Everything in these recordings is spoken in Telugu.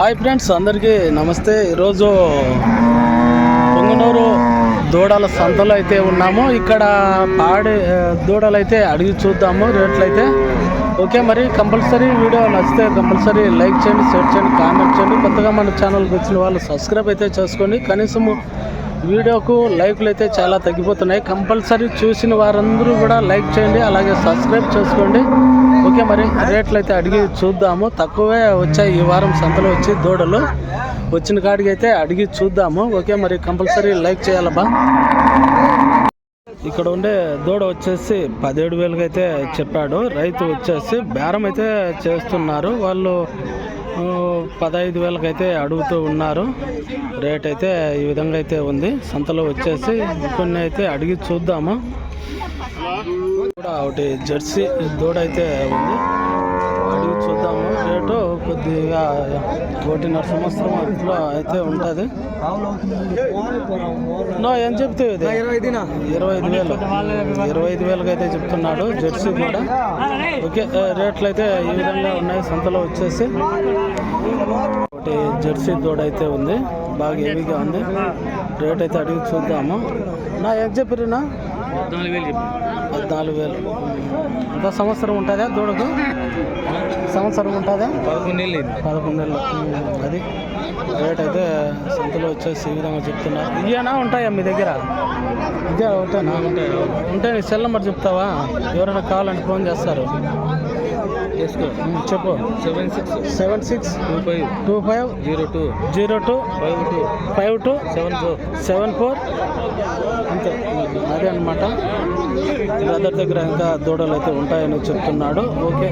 హాయ్ ఫ్రెండ్స్ అందరికీ నమస్తే. ఈరోజు పొంగనూరు దూడల సంతలో అయితే ఉన్నాము. ఇక్కడ పాడి దూడలు అయితే అడిగి చూద్దాము రేట్లు అయితే ఓకే మరి కంపల్సరీ వీడియో నచ్చితే కంపల్సరీ లైక్ చేయండి షేర్ చేయండి కామెంట్ చేయండి. కొత్తగా మన ఛానల్కి వచ్చిన వాళ్ళు సబ్స్క్రైబ్ అయితే చేసుకోండి కనీసము వీడియోకు లైక్లు అయితే చాలా తగ్గిపోతున్నాయి. కంపల్సరీ చూసిన వారందరూ కూడా లైక్ చేయండి అలాగే సబ్స్క్రైబ్ చేసుకోండి. ఓకే మరి రేట్లు అయితే అడిగి చూద్దాము. తక్కువే వచ్చాయి ఈ వారం సంతలో వచ్చి దూడలు. వచ్చిన కాడికి అయితే అడిగి చూద్దాము. ఓకే మరి కంపల్సరీ లైక్ చేయాలబ్బా ఇక్కడ ఉండే దూడ వచ్చేసి పదిహేడు వేలకి అయితే చెప్పాడు. రైతు వచ్చేసి బేరం అయితే చేస్తున్నారు. వాళ్ళు పదహైదు వేలకైతే అడుగుతూ ఉన్నారు. రేట్ అయితే ఈ విధంగా అయితే ఉంది. సంతలో వచ్చేసి కొన్ని అయితే అడిగి చూద్దాము. కూడా ఒకటి జెర్సీ దూడ అయితే ఉంది. అడిగి చూద్దాము. రేటు కొద్దిగా ఒకటిన్నర సంవత్సరం అట్లా అయితే ఉంటుంది. నో ఏం చెప్తావు ఇది? ఇరవై ఐదు వేలు. ఇరవై ఐదు వేలకు అయితే చెప్తున్నాడు జెర్సీ కూడా. ఓకే రేట్లు అయితే ఈ విధంగా ఉన్నాయి. సంతలో వచ్చేసి ఒకటి జెర్సీ దూడ అయితే ఉంది. బాగా హెవీగా ఉంది. రేట్ అయితే అడిగి చూద్దాము. నా ఏం చెప్పిరినా పద్నాలుగు వేలు చెప్పి. పద్నాలుగు వేలు. ఇంకా సంవత్సరం ఉంటుందా దూడకు? సంవత్సరం ఉంటుందా? పదకొండు అయింది. పదకొండు నెలలు అది. రేట్ అయితే సంతలో వచ్చేసి ఈ విధంగా చెప్తున్నారు ఇవేనా ఉంటాయా మీ దగ్గర? ఇదే ఒకటేనా ఉంటాయి? ఉంటే నీ సెల్ నెంబర్ చెప్తావా? ఎవరైనా కావాలంటే ఫోన్ చేస్తారు. చెప్పు. Seven six seven six two five two five zero two zero two five two five two seven four seven four అంతే. అదే అనమాట బ్రదర్ దగ్గర ఇంకా దూడలు అయితే ఉంటాయని చెప్తున్నాడు. ఓకే.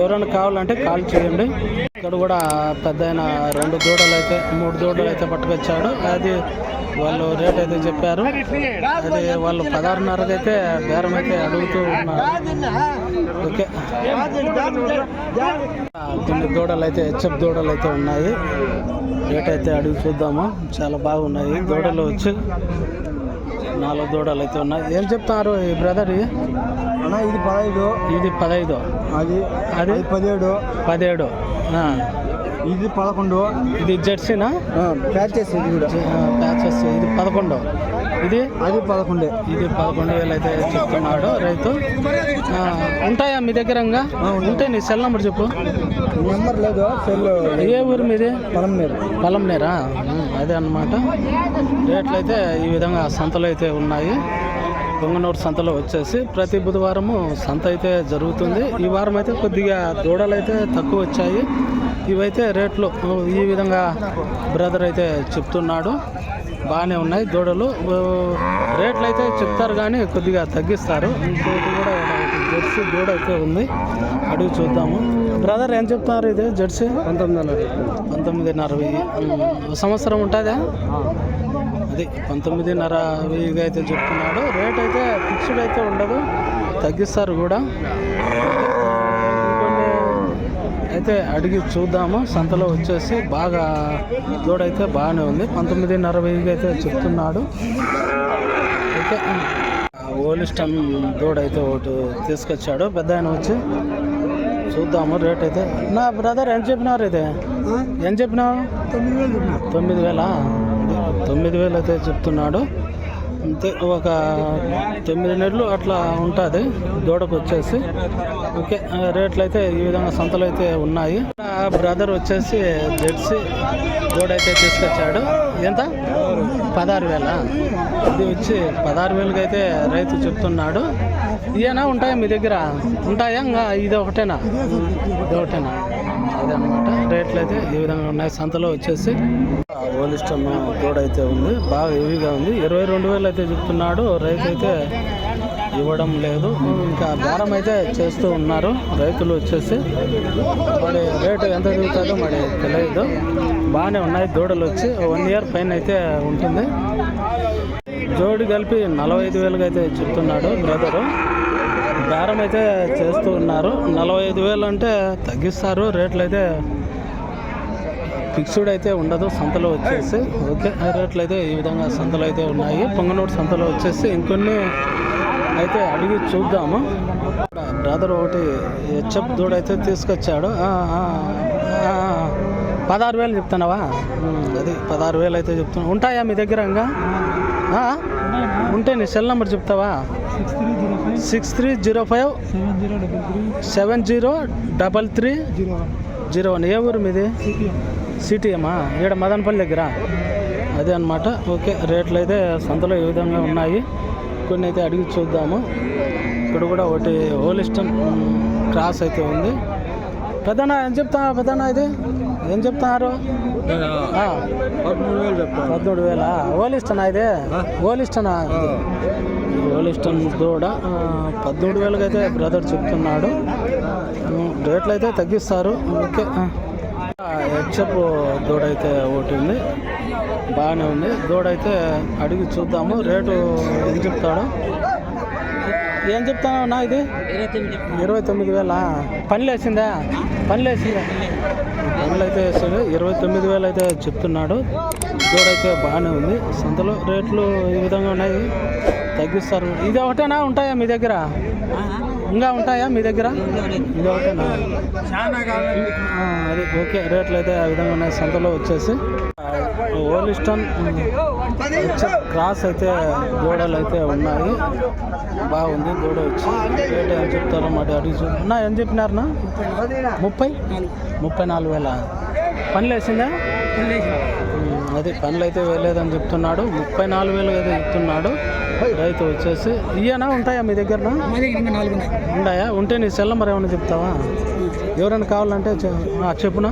ఎవరైనా కావాలంటే కాల్ చేయండి. ఇక్కడ కూడా పెద్ద రెండు దూడలు అయితే మూడు దూడలు అయితే పట్టుకొచ్చాడు. అది వాళ్ళు రేట్ అయితే చెప్పారు. అది వాళ్ళు పదహారున్నరకు అయితే బేరం అయితే అడుగుతూ ఉన్నారు. ఓకే. కొన్ని దూడలు అయితే హెచ్ఎఫ్ దూడలు అయితే ఉన్నాయి. రేట్ అయితే అడుగు చూద్దాము. చాలా బాగున్నాయి. దూడలు వచ్చి నాలుగు దూడలు అయితే ఉన్నాయి. ఏం చెప్తున్నారు ఈ బ్రదర్ ఇది? అన్న ఇది పదహైదు. ఇది పదహైదు. అది అది? పదిహేడు. పదిహేడు. ఆ. ఇది పదకొండు. ఇది జెర్సీనా? ప్యాచెస్ ఇది కూడా ప్యాచెస్ ఇది పదకొండు. ఇది? అది పదకొండే. ఇది పదకొండు వేలు అయితే చెప్తున్నాడు రైతు. ఆ, ఉంటాయా మీ దగ్గర ఇంకా? ఉంటే నీ సెల్ నెంబర్ చెప్పు. నెంబర్ లేదు సెల్ ఏ ఊరు మీది? పొలం మీద పొలంనేరా అదే అన్నమాట. రేట్లు అయితే ఈ విధంగా సంతలు అయితే ఉన్నాయి. పొంగనూరు సంతలో వచ్చేసి ప్రతి బుధవారము సంత అయితే జరుగుతుంది. ఈ వారం అయితే కొద్దిగా దూడలు అయితే తక్కువ వచ్చాయి. ఇవైతే రేట్లు ఈ విధంగా బ్రదర్ అయితే చెప్తున్నాడు. బాగానే ఉన్నాయి. దూడలు రేట్లు అయితే చెప్తారు కానీ కొద్దిగా తగ్గిస్తారు. ఇంకోటి కూడా జెర్సీ దూడ అయితే ఉంది. అడిగి చూద్దాము. బ్రదర్ ఏం చెప్తున్నారు ఇది జెర్సీ? పంతొమ్మిది పంతొమ్మిదిన్నర ఉమ్, సంవత్సరం ఉంటుందా? అది పంతొమ్మిదిన్నర వెయ్యిగా అయితే చెప్తున్నాడు. రేట్ అయితే ఫిక్స్డ్ అయితే ఉండదు. తగ్గిస్తారు కూడా. అయితే అడిగి చూద్దాము. సంతలో వచ్చేసి బాగా దూడైతే బాగానే ఉంది. పంతొమ్మిదిన్నర వెయ్యిగా అయితే చెప్తున్నాడు. ఓకే. ఓలిస్టన్ దూడ అయితే ఒకటి తీసుకొచ్చాడు. పెద్ద ఆయన వచ్చి చూద్దాము రేట్ అయితే. నా బ్రదర్ ఏం చెప్పినారు ఇది ఏం చెప్పినావు? తొమ్మిది వేలు తొమ్మిది వేలు? అయితే చెప్తున్నాడు. అంతే ఒక తొమ్మిది నెలలు అట్లా ఉంటుంది దూడకు వచ్చేసి. ఓకే ఆ, రేట్లు అయితే ఈ విధంగా సంతలు అయితే ఉన్నాయి బ్రదర్ వచ్చేసి జెర్సీ దూడ అయితే తీసుకొచ్చాడు. ఎంత? పదహారు వేల? ఇది వచ్చి పదహారు వేలకి అయితే రైతు చెప్తున్నాడు. ఇవేనా ఉంటాయా మీ దగ్గర? ఉంటాయా? ఇంకా ఇది ఒకటేనా? ఇది ఒకటేనా? అదే అనమాట రేట్లు అయితే ఈ విధంగా ఉన్నాయి సంతలో వచ్చేసి. ఓలిస్టన్ దూడ అయితే ఉంది బాగా హెవీగా ఉంది. ఇరవై రెండు వేలు అయితే చెప్తున్నాడు. రైతు అయితే ఇవ్వడం లేదు. ఇంకా దారం అయితే చేస్తూ ఉన్నారు. రైతులు వచ్చేసి. మరి రేటు ఎంత దిగుతుందో మరి తెలియదు. బాగానే ఉన్నాయి. దూడలు వచ్చి వన్ ఇయర్ పైన అయితే ఉంటుంది. జోడి కలిపి నలభై ఐదు వేలుగా అయితే చెప్తున్నాడు బ్రదరు. బేరం అయితే చేస్తూ ఉన్నారు. నలభై ఐదు వేలు అంటే తగ్గిస్తారు. రేట్లు అయితే ఫిక్స్డ్ అయితే ఉండదు. సంతలో వచ్చేసి. ఓకే. ఆ రేట్లు అయితే ఈ విధంగా సంతలు అయితే ఉన్నాయి. పొంగనూరు సంతలో వచ్చేసి ఇంకొన్ని అయితే అడిగి చూద్దాము. బ్రదర్ ఒకటి హెచ్ఎఫ్ దూడ అయితే తీసుకొచ్చాడు. పదహారు వేలు చెప్తున్నావా? అది పదహారు వేలు అయితే చెప్తున్నా ఉంటాయా మీ దగ్గర ఇంకా? ఉంటే నీ సెల్ నెంబర్ చెప్తావా? Six three zero five seven zero double three zero one. ఏ ఊరు మీది? సిపిఎం సిటీఎమ్మా? ఇక్కడ మదనపల్లి దగ్గర? అదే అనమాట ఓకే రేట్లు అయితే సంతలో ఈ విధంగా ఉన్నాయి? కొన్ని అయితే అడిగి చూద్దాము. ఇక్కడ కూడా ఒకటి హోలిస్టన్ క్రాస్ అయితే ఉంది. పెద్దనా ఏం చెప్తా పెద్దనా ఇది? ఏం చెప్తున్నారు? పదమూడు వేలు హోలిస్టనా ఇది? హోలిస్టన్? దూడ ఆ, పదమూడు వేలకి అయితే బ్రదర్ చెప్తున్నాడు. రేట్లు అయితే తగ్గిస్తారు. ఓకే హెచ్ఎఫ్ దూడ అయితే ఒకటి ఉంది. బాగానే ఉంది. దూడ అయితే అడిగి చూద్దాము. రేటు ఇది చెప్తాడు. ఏం చెప్తాను నా ఇది? ఇరవై తొమ్మిది వేల. పనులు వేసిందా? పనులు వేసిందా? పనులు అయితే వేసాడు ఇరవై తొమ్మిది వేలు అయితే చెప్తున్నాడు. దూడ అయితే బాగానే ఉంది. సంతలో రేట్లు ఈ విధంగా ఉన్నాయి. తగ్గిస్తారు. ఇది ఒకటేనా? ఉంటాయా మీ దగ్గర? ఇంకా ఉంటాయా మీ దగ్గర? ఇది ఒకటేనా? అది ఓకే రేట్లు అయితే ఆ విధంగా ఉన్నాయి. సంతలో వచ్చేసి ఓలిస్టన్ క్రాస్ అయితే దూడలు అయితే ఉన్నాయి. బాగుంది దూడ వచ్చి రేట్ ఏం చెప్తారో మరి అడిగి నా ఏం చెప్పినారనా ముప్పై? ముప్పై నాలుగు వేల. పనులు వేసిందా అది పనులు అయితే వేయలేదని చెప్తున్నాడు. ముప్పై నాలుగు వేలు అయితే చెప్తున్నాడు రైతు వచ్చేసి ఇయ్యనా ఉంటాయా మీ దగ్గర ఉన్నాయి ఉంటే నీ సెల్ నెంబర్ ఏమైనా చెప్తావా? ఎవరైనా కావాలంటే చెప్పునా?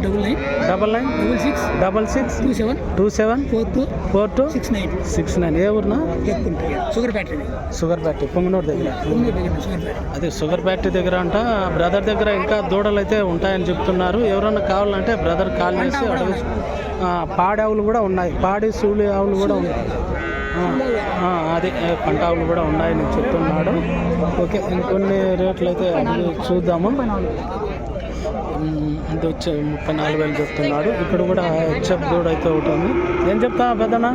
Double nine. Double six. Double six. Two seven. Two seven. Four two. Four two. Six nine. Six nine. ఏ ఊరినా? Sugar factory. Sugar factory Punganur దగ్గర. అదే షుగర్ ఫ్యాక్టరీ దగ్గర అంట. బ్రదర్ దగ్గర ఇంకా దూడలు అయితే ఉంటాయని చెప్తున్నారు. ఎవరైనా కావాలంటే బ్రదర్ కాల్ చేసి అడగ. పాడి ఆవులు కూడా ఉన్నాయి పాడి సూలి ఆవులు కూడా ఉన్నాయి. అదే పంట ఆవులు కూడా ఉన్నాయని చెప్తున్నాడు. ఓకే ఇంకొన్ని రేట్లు అయితే అడిగి చూద్దాము. ఇది వచ్చే ముప్పై నాలుగు వేలు చెప్తున్నాడు. ఇక్కడ కూడా హెచ్ఎఫ్ దూడ అయితే ఒకటి ఉంది. ఏం చెప్తా పెద్దనా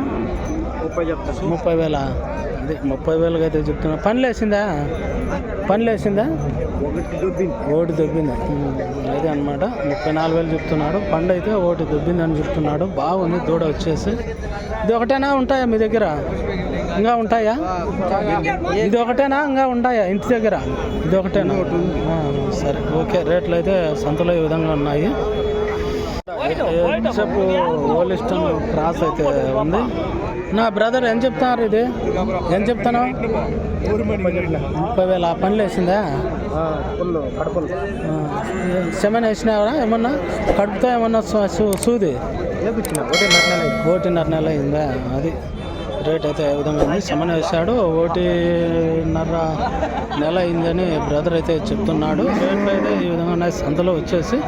ముప్పై చెప్తాను ముప్పై వేల? అదే ముప్పై వేలుగా అయితే చెప్తున్నా. పనులు వేసిందా? పనులు వేసిందా? ఓటు దొబ్బింది. అదే అనమాట ముప్పై నాలుగు వేలు చెప్తున్నాడు. పండు అయితే ఒకటి దుబ్బిందని అని చెప్తున్నాడు బాగుంది దూడ వచ్చేసి. ఇది ఒకటేనా? ఉంటాయా మీ దగ్గర? ఇంకా ఉంటాయా? ఇది ఒకటేనా? ఇంకా ఉంటాయా ఇంటి దగ్గర? ఇది ఒకటేనా? సరే ఓకే. రేట్లు అయితే సంతలో ఈ విధంగా ఉన్నాయి. చెప్పు ఓలిస్టన్ క్రాస్ అయితే ఉంది. నా బ్రదర్ ఏం చెప్తున్నారు ఇది? ఏం చెప్తాను ముప్పై వేల పనులు వేసిందా? సెమెన్ వేసినావా? ఏమన్నా? కడుపుతో ఏమన్నా సూది? నెల ఒకటిన్నర నెల అయిందా? అది రేట్ అయితే ఏ విధంగా ఉంది? సెమెన్ వేసాడు ఒకటిన్నర నెల అయిందని బ్రదర్ అయితే చెప్తున్నాడు. రేట్లు అయితే ఈ విధంగా సంతలో వచ్చేసి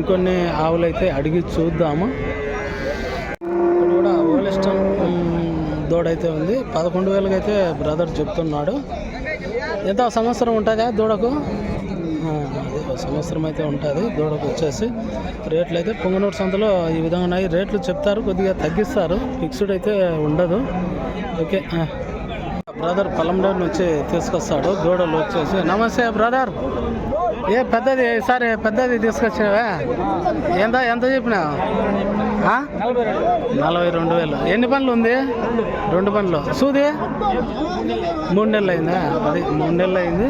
ఇంకొన్ని ఆవులు అయితే అడిగి చూద్దాము ఇక్కడ కూడా ఓలిస్టన్ దూడైతే ఉంది. పదకొండు వేలకి అయితే బ్రదర్ చెప్తున్నాడు. ఎంత సంవత్సరం ఉంటుందా దూడకు? అదే సంవత్సరం అయితే ఉంటుంది దూడకు వచ్చేసి. రేట్లు అయితే పొంగనూరు సంతలో ఈ విధంగా ఉన్నాయి. రేట్లు చెప్తారు కొద్దిగా తగ్గిస్తారు. ఫిక్స్డ్ అయితే ఉండదు. ఓకే బ్రదర్ పొలంలో నుంచి తీసుకొస్తాడు. దూడలు వచ్చేసి. నమస్తే బ్రదర్. ఏ పెద్దది ఈసారి పెద్దది తీసుకొచ్చినావా? ఎంత ఎంత చెప్పినావు? నలభై రెండు వేలు. ఎన్ని పనులు ఉంది? రెండు పనులు. సూది? మూడు నెలలు అయిందా? అది మూడు నెలలు అయింది.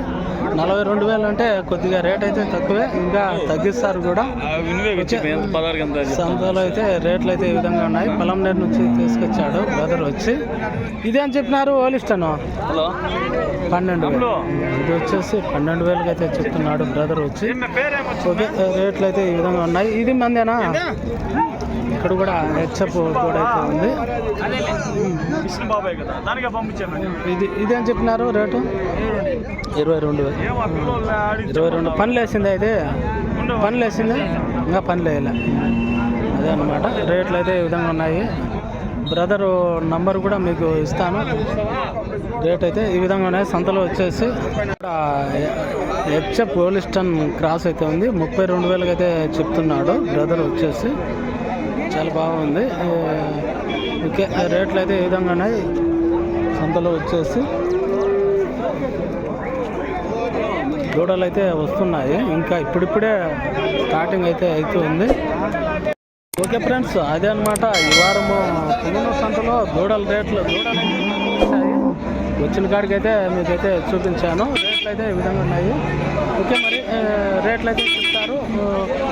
నలభై రెండు వేలు అంటే కొద్దిగా రేట్ అయితే తక్కువే ఇంకా తగ్గిస్తారు కూడా. సంతలో అయితే రేట్లు అయితే ఈ విధంగా ఉన్నాయి. పొలంనేరు నుంచి తీసుకొచ్చాడు బ్రదర్ వచ్చి. ఇదే అని చెప్పినారు ఓలిస్టాను. పన్నెండు వేలు. ఇది వచ్చేసి పన్నెండు వేలకి అయితే చెప్తున్నాడు బ్రదర్ వచ్చి. ఓకే రేట్లు అయితే ఈ విధంగా ఉన్నాయి. ఇది మందేనా? ఇక్కడ కూడా హెచ్ఎఫ్ కూడా అయితే ఉంది. ఇది ఇదేం చెప్పినారు రేటు? ఇరవై రెండు. వేలు ఇరవై రెండు. పనులు వేసిందా ఇది పనులు వేసిందా? ఇంకా పనులు వేయలే. అదే అనమాట రేట్లు అయితే ఈ విధంగా ఉన్నాయి. బ్రదర్ నంబర్ కూడా మీకు ఇస్తాను. రేట్ అయితే ఈ విధంగా ఉన్నాయి. సంతలో వచ్చేసి ఇక్కడ హెచ్ఎఫ్ పోలిస్టన్ క్రాస్ అయితే ఉంది. ముప్పై రెండు వేలకి అయితే చెప్తున్నాడు బ్రదర్ వచ్చేసి. చాలా బాగుంది. ఓకే రేట్లు అయితే ఈ విధంగా ఉన్నాయి? సంతలో వచ్చేసి. దూడలు అయితే వస్తున్నాయి. ఇంకా ఇప్పుడిప్పుడే స్టార్టింగ్ అయితే అవుతుంది. ఓకే ఫ్రెండ్స్ అదే అనమాట ఈ వారము పుంగనూరు సంతలో దూడల రేట్లు వచ్చిన కాడికి అయితే మీకైతే చూపించాను. రేట్లు అయితే ఈ విధంగా ఉన్నాయి? ఓకే మరి రేట్లు అయితే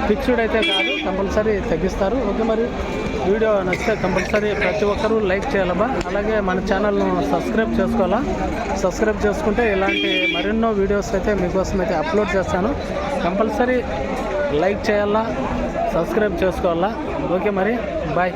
ఫిక్స్డ్ అయితే కాదు కంపల్సరీ తగ్గిస్తారు ఓకే మరి వీడియో నచ్చితే కంపల్సరీ ప్రతి ఒక్కరూ లైక్ చేయాలబ్బా. అలాగే మన ఛానల్ను సబ్స్క్రైబ్ చేసుకోవాలా? సబ్స్క్రైబ్ చేసుకుంటే ఇలాంటి మరెన్నో వీడియోస్ అయితే మీకోసం అయితే అప్లోడ్ చేస్తాను. కంపల్సరీ లైక్ చేయాలా? సబ్స్క్రైబ్ చేసుకోవాలా? ఓకే మరి బాయ్.